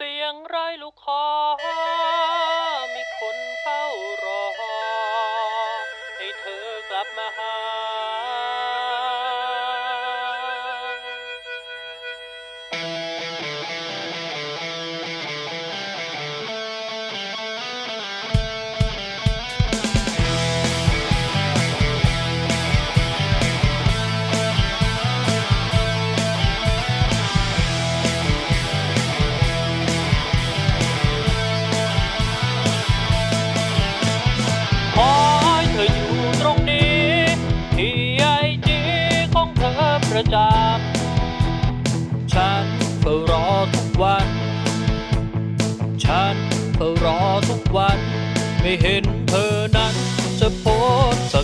เสียงร้ายลูกคอ มีคนเฝ้ารอ ให้เธอกลับมาหา ประจำฉันเฝ้ารอทุกวัน ฉันเฝ้ารอทุกวัน ไม่เห็นเธอนั้นจะโพส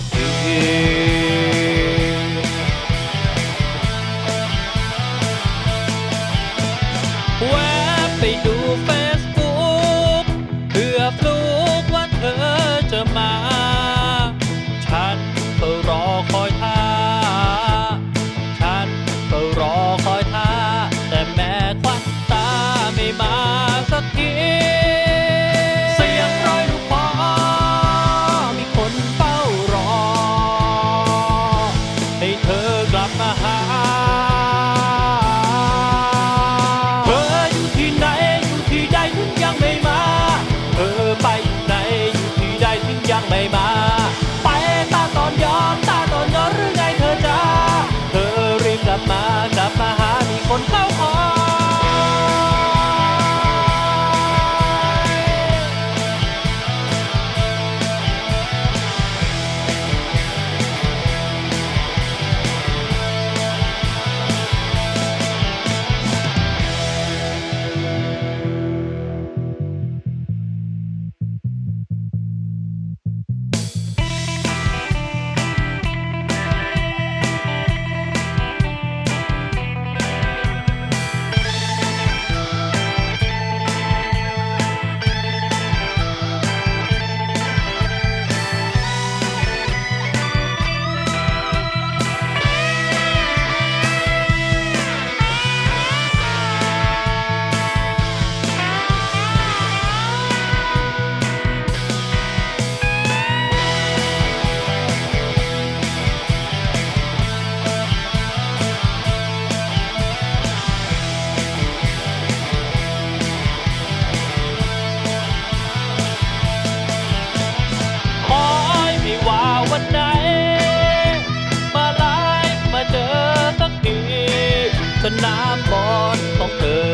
น้ำบอนต้องเติม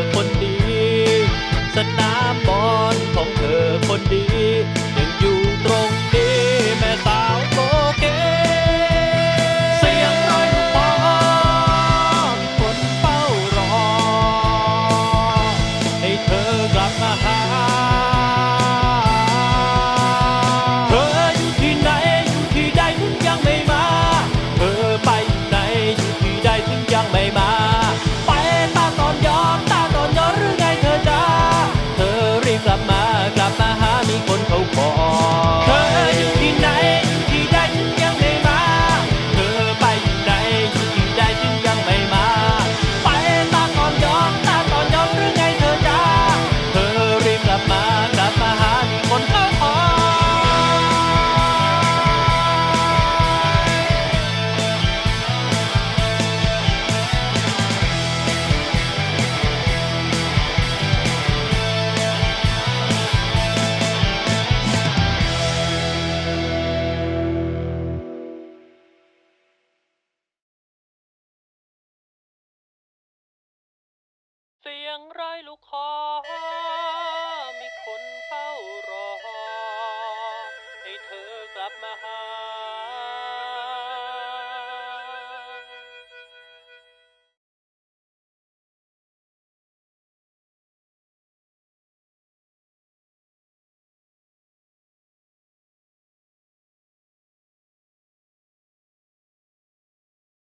เสียงไร้ลูกคอมีคน